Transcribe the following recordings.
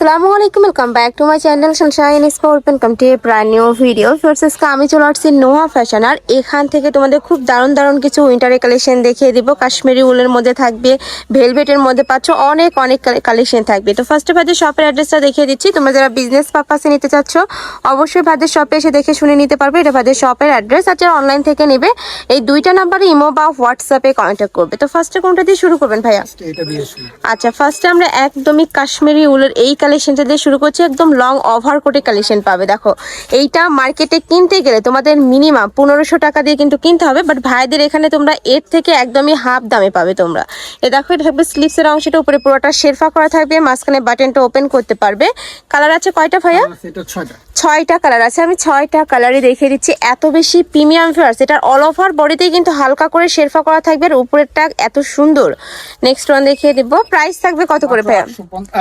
আসসালামু আলাইকুম welcome back to my channel Sunshine Sport welcome to a brand new video ফার্সেসকে আমি চলে আসছি নোয়া ফ্যাশন আর এখান থেকে তোমাদের খুব দারুণ দারুণ কিছু উইন্টারের কালেকশন দেখিয়ে দিব। কাশ্মীরি উলের মধ্যে থাকবে ভেলভেটের মধ্যে পাচ্ছ অনেক অনেক কালেকশন থাকবে। তো ফার্স্টে ভাদের শপের অ্যাড্রেসটা দেখিয়ে দিচ্ছি। তোমরা যারা বিজনেস পারপাসে নিতে চাচ্ছ অবশ্যই ভাদের শপে এসে দেখে শুনে নিতে পারবে। এটা ভাদের শপের অ্যাড্রেস আর যারা অনলাইন থেকে নেবে এই দুইটা নাম্বারে ইমো বা হোয়াটসঅ্যাপে কন্ট্যাক্ট করবে। তো ফার্স্টে কোনটা দিয়ে শুরু করবেন ভাইয়া? আচ্ছা ফার্স্টে আমরা একদমই কাশ্মীরি উলের এই কালেকশনটা দিয়ে শুরু করছি একদম লং ওভার কোটে কালেকশন পাবে। দেখো এইটা মার্কেটে কিনতে গেলে তোমাদের মিনিমাম পনেরোশো টাকা দিয়ে কিন্তু কিনতে হবে বাট ভাইদের এখানে তোমরা এর থেকে একদমই হাফ দামে পাবে তোমরা। এ দেখো এটা থাকবে স্লিপসের অংশটা উপরে পুরোটা শেরফা করা থাকবে মাঝখানে বাটনটা ওপেন করতে পারবে। কালার আছে কয়টা ভাইয়া? ছয়টা। কালার আছে আমি ছয়টা কালারই দেখিয়ে দিচ্ছি। এত বেশি প্রিমিয়াম ফেয়ার্স এটার অল ওভার বডিতেই কিন্তু হালকা করে শেরফা করা থাকবে আর উপরেরটা এত সুন্দর। নেক্সট ওয়ান দেখিয়ে দিব। প্রাইস থাকবে কত করে ভাইয়া?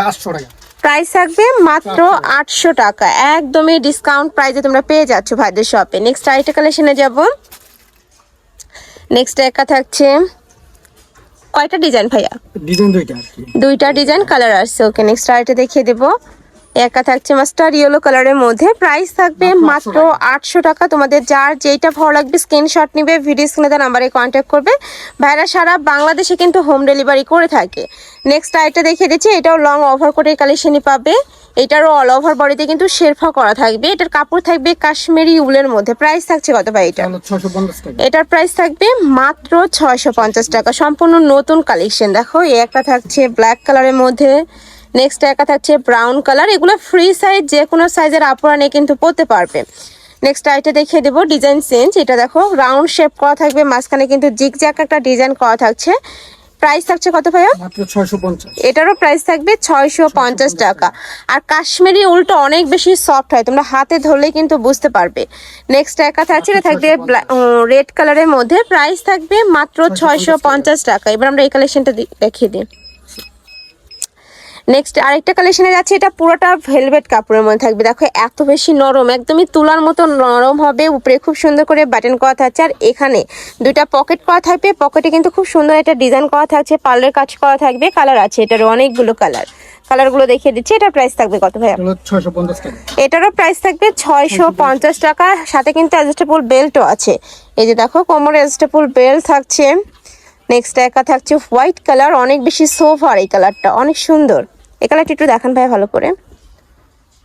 আটশো টাকা। প্রাইস থাকবে মাত্র আটশো টাকা। একদমই ডিসকাউন্ট প্রাইসে তোমরা পেয়ে যাচ্ছ ভাইদের শপে নেক্সট আরেকটা কালেকশনে যাব। নেক্সট একা থাকছে কয়টা ডিজাইন ভাইয়া? ডিজাইন দুইটা দুইটা ডিজাইন কালার আসছে। ওকে নেক্সট আরেকটা দেখিয়ে দেবো। একা থাকছে মাস্টার ইয়েলো কালারের মধ্যে। প্রাইস থাকবে মাত্র আটশো টাকা। তোমাদের যার যেইটা ভালো লাগবে স্ক্রিনশট নিবে ভিডিও স্ক্রিনে দেওয়া নাম্বারে কন্ট্যাক্ট করবে। ভাইরা সারা বাংলাদেশে কিন্তু হোম ডেলিভারি করে থাকে। নেক্সট আরেকটা দেখিয়ে দিচ্ছি এটাও লং ওভার কোটের কালেকশনই পাবে। এটারও অল ওভার বডিতে কিন্তু শেরফা করা থাকবে। এটার কাপড় থাকবে কাশ্মীরি উলের মধ্যে। প্রাইস থাকছে কত ভাই এটা? এটার প্রাইস থাকবে মাত্র ছয়শো পঞ্চাশ টাকা। সম্পূর্ণ নতুন কালেকশন দেখো এই একটা থাকছে ব্ল্যাক কালারের মধ্যে। নেক্সট একটা থাকছে ব্রাউন কালার এগুলো ফ্রি সাইজ যে কোনো সাইজের আপুরা নিয়ে কিন্তু পরতে পারবে। নেক্সট আইটা দেখিয়ে দেবো ডিজাইন চেঞ্জ এটা দেখো রাউন্ড শেপ করা থাকবে মাঝখানে কিন্তু জিগজ্যাক একটা ডিজাইন করা থাকছে। প্রাইস থাকছে কত ভাইয়া? এটারও প্রাইস থাকবে ছয়শো পঞ্চাশ টাকা। আর কাশ্মীরি উলটা অনেক বেশি সফট হয় তোমরা হাতে ধরলেই কিন্তু বুঝতে পারবে। নেক্সট একা থাকছে এটা থাকবে রেড কালারের মধ্যে প্রাইস থাকবে মাত্র ছয়শো পঞ্চাশ টাকা। এবার আমরা এই কালেকশনটা দেখিয়ে দিই। নেক্সট আরেকটা কালেকশনে যাচ্ছে এটা পুরোটা ভেলভেট কাপড়ের মধ্যে থাকবে। দেখো এত বেশি নরম একদমই তুলার মতো নরম হবে উপরে খুব সুন্দর করে বাটন করা থাকছে। আর এখানে দুইটা পকেট করা থাকবে পকেটে কিন্তু খুব সুন্দর একটা ডিজাইন করা থাকছে পার্লের কাজ করা থাকবে কালার আছে এটার অনেকগুলো কালার কালারগুলো দেখিয়ে দিচ্ছি এটা প্রাইস থাকবে কত ভাইয়া? এটারও প্রাইস থাকবে ছয়শো পঞ্চাশ টাকা সাথে কিন্তু অ্যাডজাস্টেবল বেল্টও আছে। এই যে দেখো কোমরে অ্যাডজাস্টেবল বেল্ট থাকছে। নেক্সট একা থাকছে হোয়াইট কালার অনেক বেশি সোফার এই কালারটা অনেক সুন্দর। এই কালারটা একটু দেখান ভাই ভালো করে।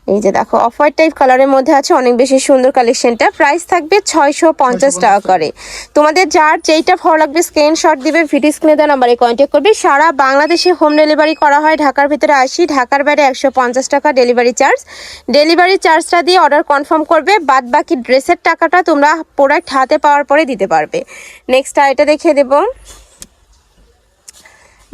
এই যে দেখো অফ হোয়াইট টাইপ কালারের মধ্যে আছে অনেক বেশি সুন্দর কালেকশনটা প্রাইস থাকবে ছয়শো পঞ্চাশ টাকা করে। তোমাদের যার যেইটা ভালো লাগবে স্ক্রিনশট দিবে ভিডিও স্ক্রিনে দেওয়া নাম্বারে কন্ট্যাক্ট করবে। সারা বাংলাদেশে হোম ডেলিভারি করা হয় ঢাকার ভিতরে আসি। ঢাকার বাইরে একশো পঞ্চাশ টাকা ডেলিভারি চার্জ ডেলিভারি চার্জটা দিয়ে অর্ডার কনফার্ম করবে বাদ বাকি ড্রেসের টাকাটা তোমরা প্রোডাক্ট হাতে পাওয়ার পরে দিতে পারবে। নেক্সট এটা দেখিয়ে দেবো।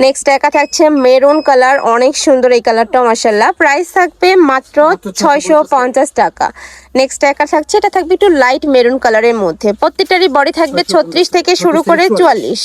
নেক্সট একা থাকছে মেরুন কালার অনেক সুন্দর এই কালারটা মার্শাল্লাহ প্রাইস থাকবে মাত্র ছয়শো পঞ্চাশ টাকা। নেক্সট একা থাকছে এটা থাকবে একটু লাইট মেরুন কালারের মধ্যে। প্রত্যেকটারই বডি থাকবে ছত্রিশ থেকে শুরু করে চুয়াল্লিশ।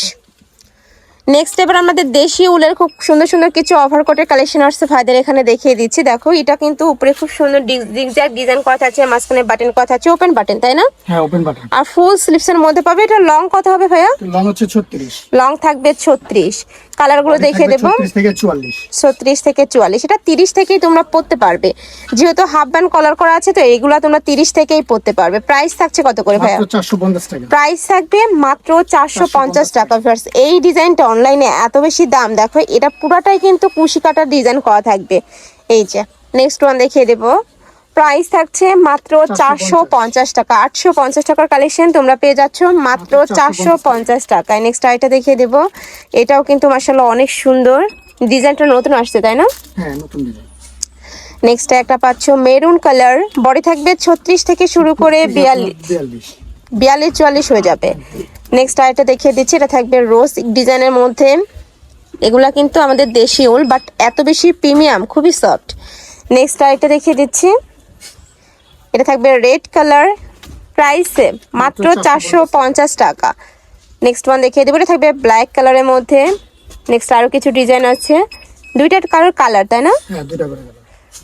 নেক্সট এবার আমাদের দেশি উলের খুব সুন্দর সুন্দর কিছু অফার কোটের কালেকশন আসছে ভাইদের এখানে দেখিয়ে দিচ্ছি। দেখো এটা কিন্তু উপরে খুব সুন্দর ডিজাইন ডিজাইন করা থাকছে মাঝখানে বাটন করা থাকছে ওপেন বাটন তাই না? হ্যাঁ ওপেন বাটন আর ফুল স্লিপসের মধ্যে পাবে এটা লং কত হবে ভাইয়া? লং হচ্ছে ছত্রিশ। লং থাকবে ছত্রিশ। কালারগুলো দেখিয়ে দেবো। ছত্রিশ থেকে চুয়াল্লিশ। ছত্রিশ থেকে চুয়াল্লিশ। এটা তিরিশ থেকেই তোমরা পড়তে পারবে। যেহেতু হাফ ব্যান্ড কলার করা আছে তো এইগুলা তোমরা তিরিশ থেকেই পড়তে পারবে। প্রাইস থাকছে কত করে ভাইয়া? মাত্র চারশো পঞ্চাশ টাকা। প্রাইস থাকবে মাত্র চারশো পঞ্চাশ টাকা। ফার্স্ট এই ডিজাইনটা অনলাইনে এত বেশি দাম দেখো এটা পুরাটাই কিন্তু কুশি কাটার ডিজাইন করা থাকবে। এই যে নেক্সট ওয়ান দেখিয়ে দেবো। প্রাইস থাকছে মাত্র চারশো পঞ্চাশ। টাকা আটশো পঞ্চাশ টাকার কালেকশন তোমরা পেয়ে যাচ্ছ মাত্র চারশো পঞ্চাশ। টাকায়। নেক্সট আইটা দেখিয়ে দেবো। এটাও কিন্তু মার্শাল্লাহ অনেক সুন্দর। ডিজাইনটা নতুন আসছে তাই না? হ্যাঁ নেক্সট একটা পাচ্ছ মেরুন কালার বডি থাকবে ছত্রিশ থেকে শুরু করে বিয়াল্লিশ। বিয়াল্লিশ চুয়াল্লিশ হয়ে যাবে। নেক্সট আরেকটা দেখিয়ে দিচ্ছি এটা থাকবে রোজ ডিজাইনের মধ্যে। এগুলা কিন্তু আমাদের দেশি উল বাট এত বেশি প্রিমিয়াম খুবই সফট নেক্সট আরেকটা দেখিয়ে দিচ্ছি। এটা থাকবে রেড কালার প্রাইসে মাত্র চারশো পঞ্চাশ। টাকা। নেক্সট ওয়ান দেখিয়ে দেবো এটা থাকবে ব্ল্যাক কালারের মধ্যে। নেক্সট আরও কিছু ডিজাইন আছে। দুইটা কালার কালার তাই না? হ্যাঁ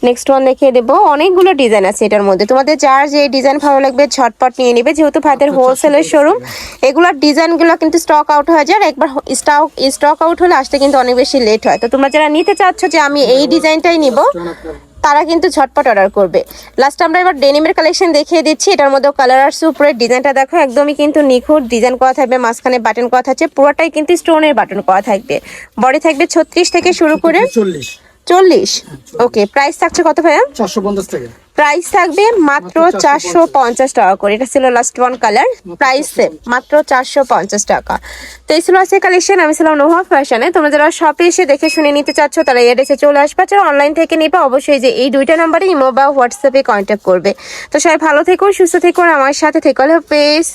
নেক্সট ওয়ান দেখিয়ে দেবো। অনেকগুলো ডিজাইন আছে এটার মধ্যে। তোমাদের যার যে ডিজাইন ভালো লাগবে ঝটপট নিয়ে নিবে। যেহেতু ভাতের হোলসেলের শোরুম এগুলোর ডিজাইনগুলো কিন্তু স্টক আউট হয়ে যায়। একবার স্টক স্টক আউট হলে আসতে কিন্তু অনেক বেশি লেট হয়। তো তোমরা যারা নিতে চাচ্ছ যে আমি এই ডিজাইনটাই নিব তারা কিন্তু ঝটপট অর্ডার করবে। লাস্ট আমরা এবার ডেনিমের কালেকশন দেখিয়ে দিচ্ছি। এটার মধ্যে কালার আর উপরের ডিজাইনটা দেখো। একদমই কিন্তু নিখুঁত ডিজাইন করা থাকবে। মাঝখানে বাটন করা থাকছে। পুরোটাই কিন্তু স্টোনের বাটন করা থাকবে। বডি থাকবে ছত্রিশ থেকে শুরু করে চল্লিশ। চল্লিশ। ওকে প্রাইস থাকছে কত ভাইয়া? চারশো পঞ্চাশ টাকা প্রাইস থাকবে মাত্র চারশো পঞ্চাশ। টাকা করে। এটা ছিল লাস্ট ওয়ান কালার প্রাইস মাত্র চারশো পঞ্চাশ টাকা। তো এই ছিল আজকে কালেকশন আমি ছিলাম নোহা ফ্যাশনে। তোমরা যারা শপে এসে দেখে শুনে নিতে চাচ্ছ তারা এডেসে চলে আসবে। যারা অনলাইন থেকে নিবে অবশ্যই যে এই দুইটা নাম্বারে ইমো বা হোয়াটসঅ্যাপে কন্ট্যাক্ট করবে। তো সবাই ভালো থেকো সুস্থ থেকো আমার সাথে থেকো। Hello pace